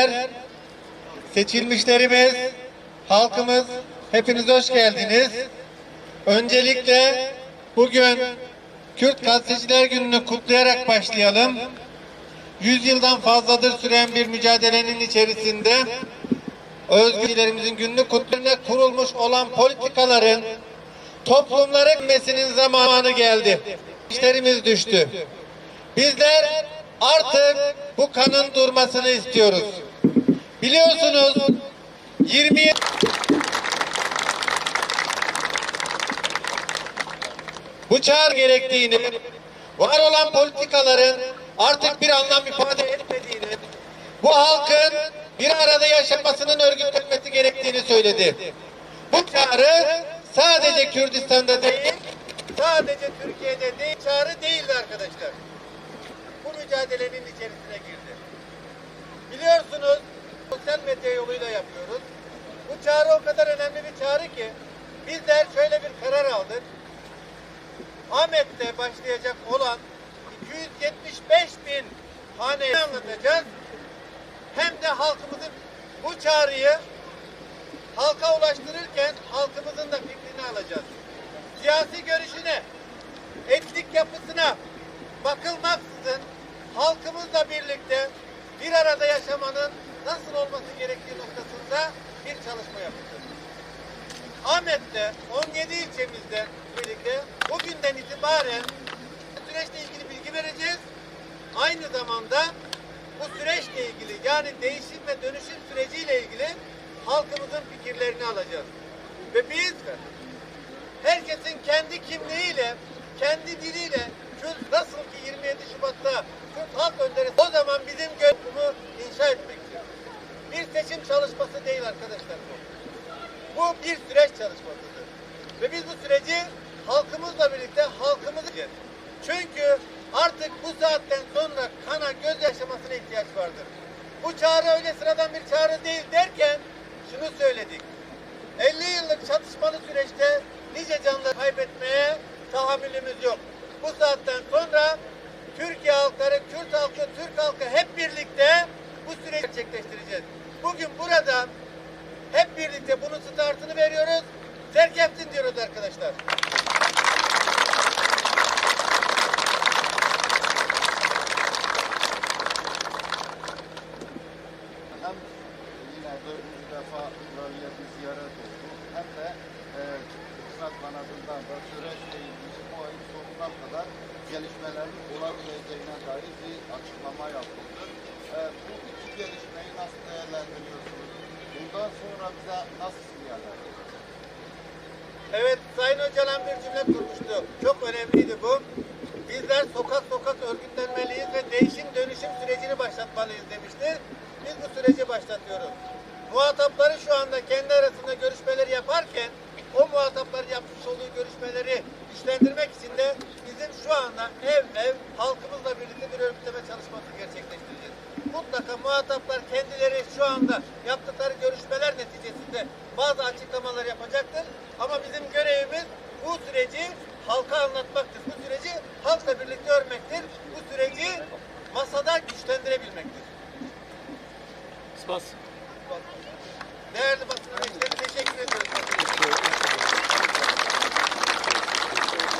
temsilciler, seçilmişlerimiz, halkımız, hepiniz hoş geldiniz. Öncelikle bugün Kürt Gazeteciler Günü'nü kutlayarak başlayalım. Yüzyıldan fazladır süren bir mücadelenin içerisinde özgürlerimizin günlük kutlarına kurulmuş olan politikaların toplumların mesinin zamanı geldi. İşlerimiz düştü. Bizler artık bu kanın durmasını istiyoruz. Biliyorsunuz 20 bu çağrı gerektiğini, var olan politikaların artık bir anlam ifade etmediğini, bu halkın bir arada yaşamasının örgütlenmesi gerektiğini söyledi. Bu çağrı sadece Kürdistan'da değil, sadece Türkiye'de değil, çağrı değildi arkadaşlar. Bu mücadelenin içerisine girdi. Çağrı o kadar önemli bir çağrı ki bizler şöyle bir karar aldık. Ahmet'te başlayacak olan 275 bin haneyi anlatacağız. Hem de halkımızın bu çağrıyı halka ulaştırırken halkımızın da fikrini alacağız. Siyasi görüşüne, etnik yapısına bakılmaksızın halkımızla birlikte bir arada yaşamanın nasıl olması gerektiği noktasında bir çalışma yapacağız. Ahmet'te 17 ilçemizde birlikte bugünden itibaren süreçle ilgili bilgi vereceğiz. Aynı zamanda bu süreçle ilgili yani değişim ve dönüşüm süreciyle ilgili halkımızın fikirlerini alacağız. Ve biz herkesin kendi kimliğiyle, kendi diliyle nasıl ki 27 Şubat'ta Kürt halk önderi o zaman bizim gönlümü inşa etmektir. Bir seçim çalışması değil arkadaşlar bu. Bu bir süreç çalışmasıdır. Ve biz bu süreci halkımızla birlikte halkımız Çünkü artık bu saatten sonra kana göz yaşamasına ihtiyaç vardır. Bu çağrı öyle sıradan bir çağrı değil derken şunu söyledik. 50 yıllık çatışmalı süreçte nice canlı kaybetmeye tahammülümüz yok. Bu saatten sonra Türkiye halkları, Kürt halkı, Türk halkı hep birlikte bu süreci gerçekleştireceğiz. Bugün burada hep startını veriyoruz. Serkeftin diyoruz arkadaşlar. hem yine dördüncü defa bölgede ziyaret oldu hem de e, kısmet kanadından da süreçle ilgili bu ayın sonuna kadar gelişmelerin olabileceğine dair bir açıklama yapıldı. E, bu iki gelişmeyi nasıl değerlendiriyorsunuz? Bundan sonra bize nasıl sinyaller? Evet Sayın Öcalan bir cümle kurmuştu. Çok önemliydi bu. Bizler sokak sokak örgütlenmeliyiz ve değişim dönüşüm sürecini başlatmalıyız demişti. Biz bu süreci başlatıyoruz. Muhatapları şu anda kendi arasında görüşmeleri yaparken o muhatapların yapmış olduğu görüşmeleri güçlendirmek için de bizim şu anda ev ev halkımızla birlikte bir örgütleme çalışması gerçekleştireceğiz. Mutlaka muhataplar kendileri şu anda yaptıkları görüşmeler neticesinde bazı açıklamalar yapacaktır. Ama bizim görevimiz bu süreci halka anlatmaktır. Bu süreci halkla birlikte örmektir. Bu süreci masada güçlendirebilmektir. Spas. Değerli